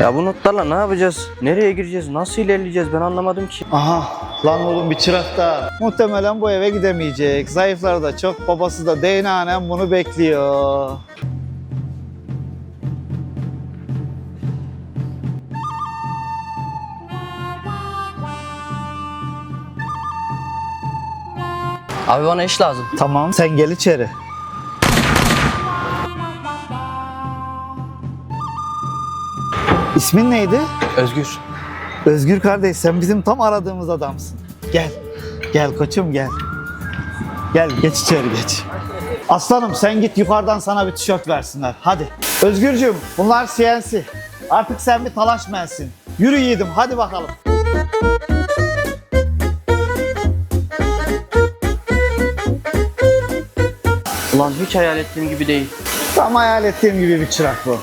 Ya bu notlarla ne yapacağız? Nereye gireceğiz? Nasıl ilerleyeceğiz? Ben anlamadım ki. Aha lan oğlum bir çırak. Muhtemelen bu eve gidemeyecek. Zayıfları da çok babası da değnanen bunu bekliyor. Abi bana iş lazım. Tamam sen gel içeri. İsmin neydi? Özgür. Özgür kardeş sen bizim tam aradığımız adamsın. Gel. Gel koçum gel. Gel geç içeri geç. Aslanım sen git yukarıdan sana bir tişört versinler. Hadi. Özgürcüğüm bunlar CNC. Artık sen bir talaş mensin. Yürü yiğidim hadi bakalım. Ulan hiç hayal ettiğim gibi değil. Tam hayal ettiğim gibi bir çırak bu.